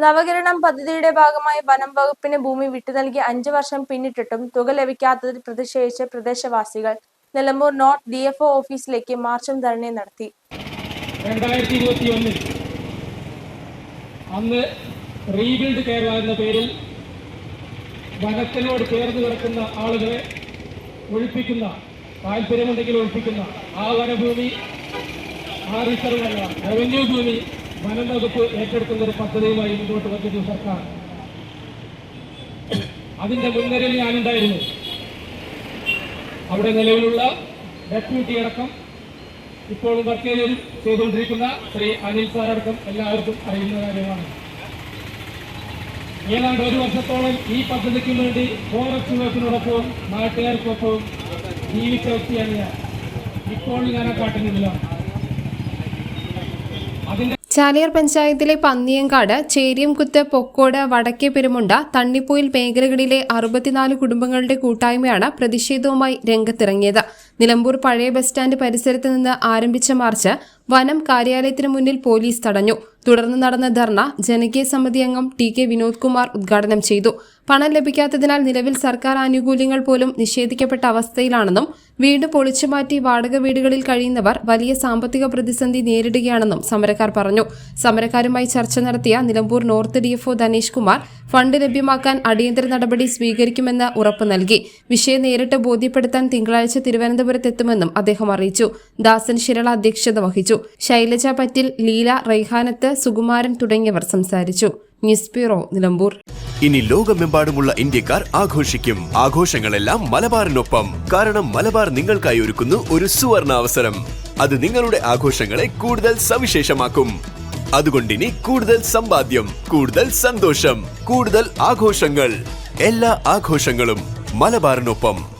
Navakiranam പദ്ധതിയുടെ ഭാഗമായി വനം വകുപ്പിന് ഭൂമി വിട്ടു നൽകി അഞ്ചു വർഷം പിന്നിട്ടിട്ടും തുക ലഭിക്കാത്തതിൽ പ്രതിഷേധിച്ച് പ്രദേശവാസികൾ നിലമ്പൂർ നോർത്ത് ഡി എഫ് ഓഫീസിലേക്ക് മാർച്ചും ധർണയും നടത്തി. അന്ന് റീബിൽഡ് കേരള എന്ന പേരിൽ വനത്തിനോട് ചേർന്ന് കിടക്കുന്ന ആളുകളെ ഒഴിപ്പിക്കുന്ന താല്പര്യമുണ്ടെങ്കിൽ ഒഴിപ്പിക്കുന്ന ആ വനഭൂമി ആ റിസർവ് അല്ല റവന്യൂ ഭൂമി വനം വകുപ്പ് ഏറ്റെടുക്കുന്ന ഒരു പദ്ധതിയുമായി മുന്നോട്ട് വന്നിരുന്നു സർക്കാർ. അതിന്റെ മുൻനിരയിൽ ഞാനുണ്ടായിരുന്നു. അവിടെ നിലവിലുള്ള ഡെപ്യൂട്ടി അടക്കം ഇപ്പോൾ വർക്ക് ചെയ്ത് ചെയ്തുകൊണ്ടിരിക്കുന്ന ശ്രീ അനിൽ സാർ അടക്കം എല്ലാവർക്കും അറിയുന്ന കാര്യമാണ്. ഏതാണ്ട് ഒരു വർഷത്തോളം ഈ പദ്ധതിക്ക് വേണ്ടി ഫോറസ്റ്റ് വകുപ്പിനോടൊപ്പവും നാട്ടുകാർക്കൊപ്പവും ജീവിച്ച വ്യക്തിയാണ് ഞാൻ. ഇപ്പോൾ ഞാൻ ആ കാട്ടുന്നില്ല അതിന്റെ ചാലിയാർ പഞ്ചായത്തിലെ പന്നിയങ്കാട് ചേരിയംകുത്ത് പൊക്കോട് വടക്കേ പെരുമുണ്ട തണ്ണിപ്പോയിൽ മേഖലകളിലെ അറുപത്തിനാല് കുടുംബങ്ങളുടെ കൂട്ടായ്മയാണ് പ്രതിഷേധവുമായി രംഗത്തിറങ്ങിയത്. നിലമ്പൂർ പഴയ ബസ് സ്റ്റാൻഡ് പരിസരത്ത് നിന്ന് ആരംഭിച്ച മാർച്ച് വനം കാര്യാലയത്തിന് മുന്നിൽ പോലീസ് തടഞ്ഞു. തുടർന്ന് നടന്ന ധർണ ജനകീയ സമിതി അംഗം ടി കെ വിനോദ് കുമാർ ഉദ്ഘാടനം ചെയ്തു. പണം ലഭിക്കാത്തതിനാൽ നിലവിൽ സർക്കാർ ആനുകൂല്യങ്ങൾ പോലും നിഷേധിക്കപ്പെട്ട അവസ്ഥയിലാണെന്നും വീട് പൊളിച്ചുമാറ്റി വാടക വീടുകളിൽ കഴിയുന്നവർ വലിയ സാമ്പത്തിക പ്രതിസന്ധി നേരിടുകയാണെന്നും സമരക്കാർ പറഞ്ഞു. സമരക്കാരുമായി ചർച്ച നടത്തിയ Nilambur north DFO Dhanesh Kumar fund ലഭ്യമാക്കാൻ അടിയന്തര നടപടി സ്വീകരിക്കുമെന്ന് ഉറപ്പു നൽകി. വിഷയം നേരിട്ട് ബോധ്യപ്പെടുത്താൻ തിങ്കളാഴ്ച തിരുവനന്തപുരത്തെത്തുമെന്നും അദ്ദേഹം അറിയിച്ചു. ദാസൻ ശിരള അധ്യക്ഷത വഹിച്ചു. ശൈലജ പറ്റിൽ ലീല റൈഹാനത്ത് സുകുമാരൻ തുടങ്ങിയവർ സംസാരിച്ചു. News bureau Nilambur. ഇനി ലോകമെമ്പാടുമുള്ള ഇന്ത്യക്കാർ ആഘോഷിക്കും. ആഘോഷങ്ങളെല്ലാം മലബാറിനൊപ്പം. കാരണം മലബാർ നിങ്ങൾക്കായി ഒരുക്കുന്നു ഒരു സുവർണ അവസരം അത് നിങ്ങളുടെ ആഘോഷങ്ങളെ കൂടുതൽ സവിശേഷമാക്കും. അതുകൊണ്ടിനി കൂടുതൽ സമ്പാദ്യം കൂടുതൽ സന്തോഷം കൂടുതൽ ആഘോഷങ്ങൾ. എല്ലാ ആഘോഷങ്ങളും മലബാറിനൊപ്പം.